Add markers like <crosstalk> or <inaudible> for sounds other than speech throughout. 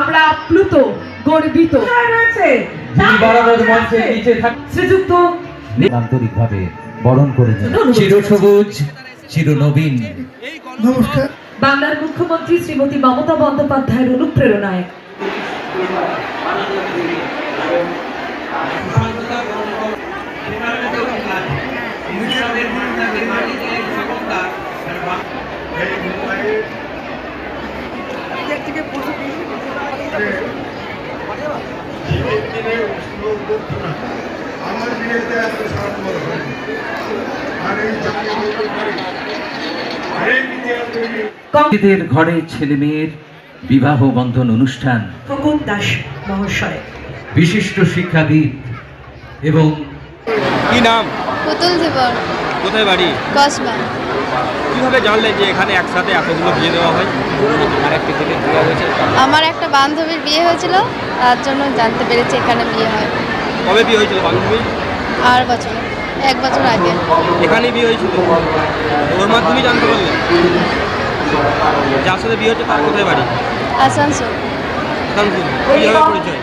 আমরা আপ্লুত গর্বিত। শ্রীযুক্ত আন্তরিকভাবে বরণ করে চিরসবুজ চিরনবীন। বাংলার মুখ্যমন্ত্রী শ্রীমতী মমতা বন্দ্যোপাধ্যায়ের অনুপ্রেরণায়। আমার বিয়েতে এত হয়নি। আর এই নিজেদের ঘরে ছেলে মেয়ের বিবাহ বন্ধন অনুষ্ঠান। ফকুন দাস মহাশয়। বিশিষ্ট শিক্ষাবিদ এবং কি নাম? পুতুল ধীবর কোথায় বাড়ি? কসবা। কীভাবে জানলেন যে এখানে একসাথে এতগুলো বিয়ে দেওয়া হয়? আমার একটা বান্ধবীর বিয়ে হয়েছিল তার জন্য জানতে পেরেছি এখানে বিয়ে হয়। কবে বিয়ে হয়েছিল বান্ধবী? আর বছর এক বছর আগে। এখানেই বিয়ে হয়েছিল? ওর মাধ্যমে জানতে পারলেন যার সাথে বিয়ে হচ্ছে তার কোথায় বাড়ি? আসানসোল। আসানসোল। কীভাবে পরিচয়?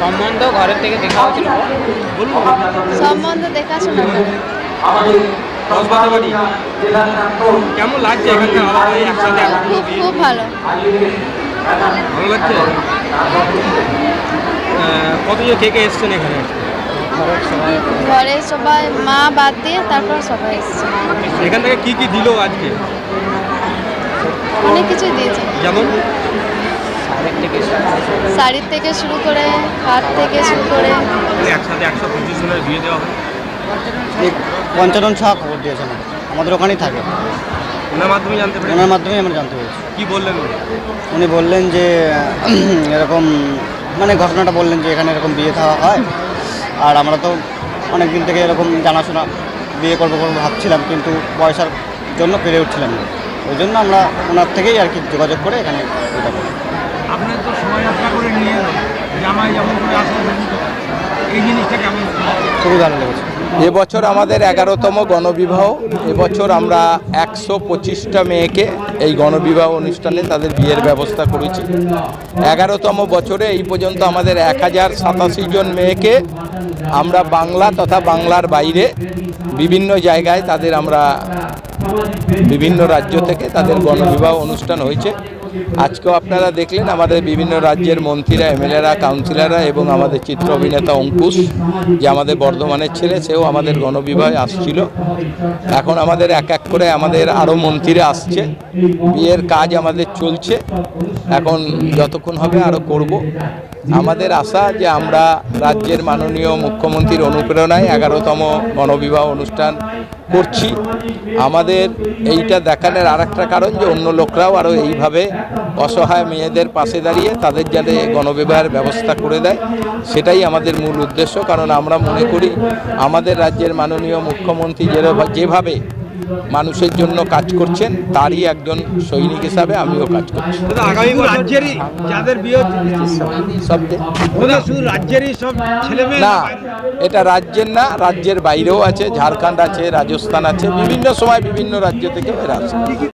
সম্বন্ধ ঘরের থেকে দেখা হয়েছিল বলুন সম্বন্ধ দেখাশোনা কেমন লাগছে এখানকার আবহাওয়া একসাথে খুব ভালো। ভালো লাগছে? কতজন কে কে এসছেন এখানে? ঘরে সবাই মা বাদ দিয়ে তারপর সবাই এসেছে। এখান থেকে কি কি দিল আজকে? অনেক কিছু দিয়েছে। যেমন? শাড়ির থেকে শুরু করে হাত থেকে শুরু করে। একসাথে একশো পঁচিশ জনের বিয়ে দেওয়া হয়? পঞ্চানন শাহ খবর দিয়েছেন। আমাদের ওখানেই থাকে। ওনার মাধ্যমে জানতে পারি ওনার মাধ্যমেই আমরা জানতে পেরেছি। কি বললেন উনি? উনি বললেন যে <clears throat> এরকম মানে ঘটনাটা বললেন যে এখানে এরকম বিয়ে থাওয়া হয়। আর আমরা তো অনেক দিন থেকে এরকম জানাশোনা বিয়ে করব করব ভাবছিলাম কিন্তু পয়সার জন্য পেরে উঠছিলাম না। ওই জন্য আমরা ওনার থেকেই আর কি যোগাযোগ করে এখানে এটা করি আপনার তো শোভাযাত্রা করে নিয়ে এলো জামাই যেমন করে এই জিনিসটা কেমন খুবই ভালো লেগেছে। এবছর আমাদের এগারোতম গণবিবাহ এবছর আমরা একশো পঁচিশটা মেয়েকে এই গণবিবাহ অনুষ্ঠানে তাদের বিয়ের ব্যবস্থা করেছি। এগারোতম বছরে এই পর্যন্ত আমাদের এক হাজার সাতাশি জন মেয়েকে আমরা বাংলা তথা বাংলার বাইরে বিভিন্ন জায়গায় তাদের আমরা বিভিন্ন রাজ্য থেকে তাদের গণবিবাহ অনুষ্ঠান হয়েছে। আজকেও আপনারা দেখলেন আমাদের বিভিন্ন রাজ্যের মন্ত্রীরা, এমএলএরা, কাউন্সিলররা এবং আমাদের চিত্র অভিনেতা অঙ্কুশ যে আমাদের বর্ধমানের ছেলে, সেও আমাদের গণবিবাহে আসছিল। এখন আমাদের এক এক করে আমাদের আরও মন্ত্রীরা আসছে। বিয়ের কাজ আমাদের চলছে। এখন যতক্ষণ হবে আরও করব। আমাদের আশা যে আমরা রাজ্যের মাননীয় মুখ্যমন্ত্রীর অনুপ্রেরণায় এগারোতম গণবিবাহ অনুষ্ঠান করছি। আমাদের এইটা দেখানোর আর একটা কারণ যে অন্য লোকরাও আরও এইভাবে অসহায় মেয়েদের পাশে দাঁড়িয়ে তাদের যাতে গণবিবাহের ব্যবস্থা করে দেয়, সেটাই আমাদের মূল উদ্দেশ্য। কারণ আমরা মনে করি, আমাদের রাজ্যের মাননীয় মুখ্যমন্ত্রী যেভাবে যেভাবে মানুষের জন্য কাজ করছেন তারই একজন সৈনিক হিসাবে আমিও কাজ করছি। না এটা রাজ্যের না রাজ্যের বাইরেও আছে ঝাড়খণ্ড আছে রাজস্থান আছে বিভিন্ন সময় বিভিন্ন রাজ্য থেকে এরা